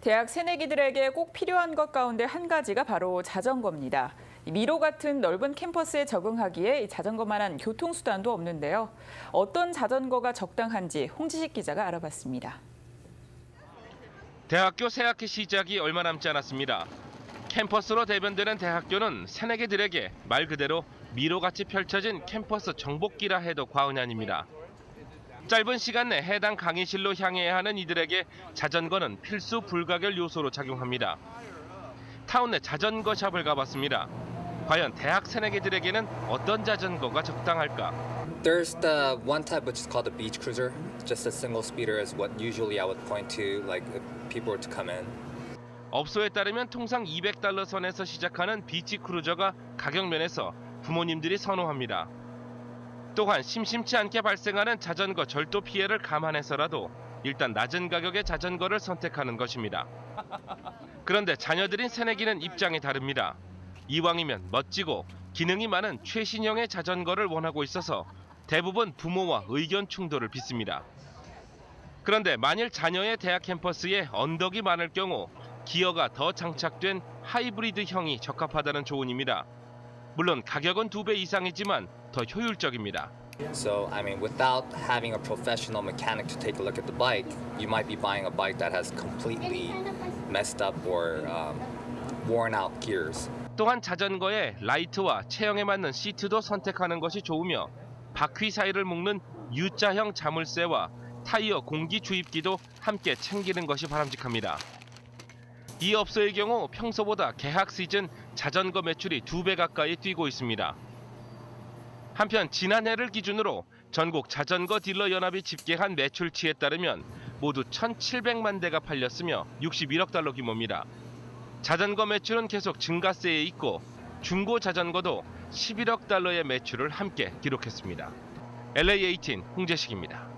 대학 새내기들에게 꼭 필요한 것 가운데 한 가지가 바로 자전거입니다. 이 미로 같은 넓은 캠퍼스에 적응하기에 이 자전거만한 교통수단도 없는데요. 어떤 자전거가 적당한지 홍지식 기자가 알아봤습니다. 대학교 새학기 시작이 얼마 남지 않았습니다. 캠퍼스로 대변되는 대학교는 새내기들에게 말 그대로 미로같이 펼쳐진 캠퍼스 정복기라 해도 과언이 아닙니다. 짧은 시간 내 해당 강의실로 향해야 하는 이들에게 자전거는 필수 불가결 요소로 작용합니다. 타운 내 자전거 샵을 가봤습니다. 과연 대학 새내기들에게는 어떤 자전거가 적당할까? There's the one type which is called the beach cruiser. Just a single speeder is what usually I would point to, like if people were to come in. 업소에 따르면 통상 200달러 선에서 시작하는 비치 크루저가 가격 면에서 부모님들이 선호합니다. 또한 심심치 않게 발생하는 자전거 절도 피해를 감안해서라도 일단 낮은 가격의 자전거를 선택하는 것입니다. 그런데 자녀들인 새내기는 입장이 다릅니다. 이왕이면 멋지고 기능이 많은 최신형의 자전거를 원하고 있어서 대부분 부모와 의견 충돌을 빚습니다. 그런데 만일 자녀의 대학 캠퍼스에 언덕이 많을 경우 기어가 더 장착된 하이브리드형이 적합하다는 조언입니다. 물론 가격은 두 배 이상이지만 더 효율적입니다. So, I mean, without having a professional mechanic to take a look at the bike, you might be buying a bike that has completely messed up or um, worn out gears. 또한 자전거의 라이트와 체형에 맞는 시트도 선택하는 것이 좋으며 바퀴 사이를 묶는 U자형 자물쇠와 타이어 공기 주입기도 함께 챙기는 것이 바람직합니다. 이 업소의 경우 평소보다 개학 시즌 자전거 매출이 두 배 가까이 뛰고 있습니다. 한편 지난해를 기준으로 전국 자전거 딜러 연합이 집계한 매출치에 따르면 모두 1,700만 대가 팔렸으며 61억 달러 규모입니다. 자전거 매출은 계속 증가세에 있고 중고 자전거도 11억 달러의 매출을 함께 기록했습니다. LA18 홍재식입니다.